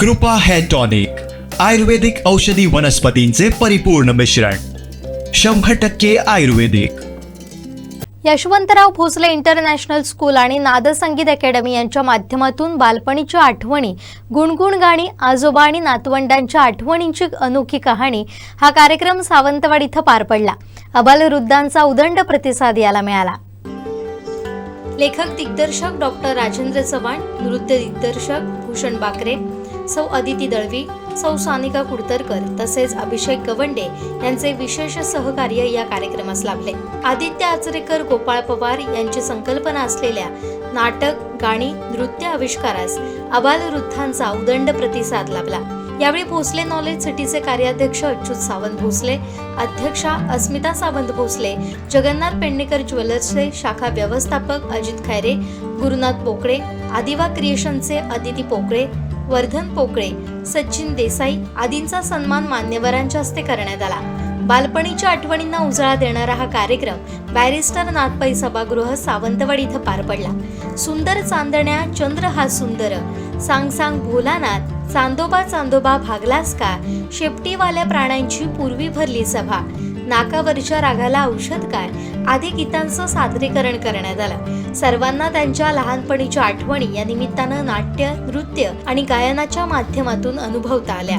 कृपा hair tonic आयुर्वेदिक औषधी वनस्पतींचे परिपूर्ण मिश्रण शंभर टक्के आयुर्वेदिक. यशवंतराव भोसले इंटरनॅशनल स्कूल आणि नादसंगीत अकॅडमी यांच्या माध्यमातून बालपणीच्या आठवणी गुणगुण गाणी आजोबा आणि नातवंडांच्या आठवणींची अनोखी कहाणी हा कार्यक्रम सावंतवाड इथं पार पडला. अबालवृद्धांचा उदंड प्रतिसाद याला मिळाला. लेखक दिग्दर्शक डॉक्टर राजेंद्र चव्हाण नृत्य दिग्दर्शक भूषण बाकरे सौ अदिती दळवी सौ सानिका कुडतरकर तसेच अभिषेक गवंडे यांचे विशेष सहकार्य या कार्यक्रमास लाभले. आदित्य आचरेकर गोपाळ पवार यांची संकल्पना असलेल्या नाटक गाणी नृत्य आविष्कारास अबालवृद्धांचा उदंड प्रतिसाद लाभला. यावेळी भोसले नॉलेज सिटीचे कार्याध्यक्ष अच्युत सावंत भोसले अध्यक्षा अस्मिता सावंत भोसले जगन्नाथ पेडणेकर ज्वेलर्सचे शाखा व्यवस्थापक अजित खैरे गुरुनाथ पोकळे आदिवा क्रिएशनचे अदिती पोकळे वर्धन पोकळे सचिन देसाई आदींचा सन्मान मान्यवरांच्या हस्ते करण्यात आला. बालपणीच्या आठवणींना उजाळा देणारा हा कार्यक्रम बॅरिस्टर नाथपाई सभागृह सावंतवाडी इथं पार पडला. सुंदर चांदण्या चंद्र हा सुंदर सांग सांग भोलानाथ चांदोबा चांदोबा भागलास का? शेपटीवाल्या प्राण्यांची पूर्वी भरली सभा. नाकावरच्या रागाला औषध काय? आदी गीतांचं सादरीकरण करण्यात आलं. सर्वांना त्यांच्या लहानपणीच्या आठवणी या निमित्तानं नाट्य नृत्य आणि गायनाच्या माध्यमातून अनुभवता आल्या.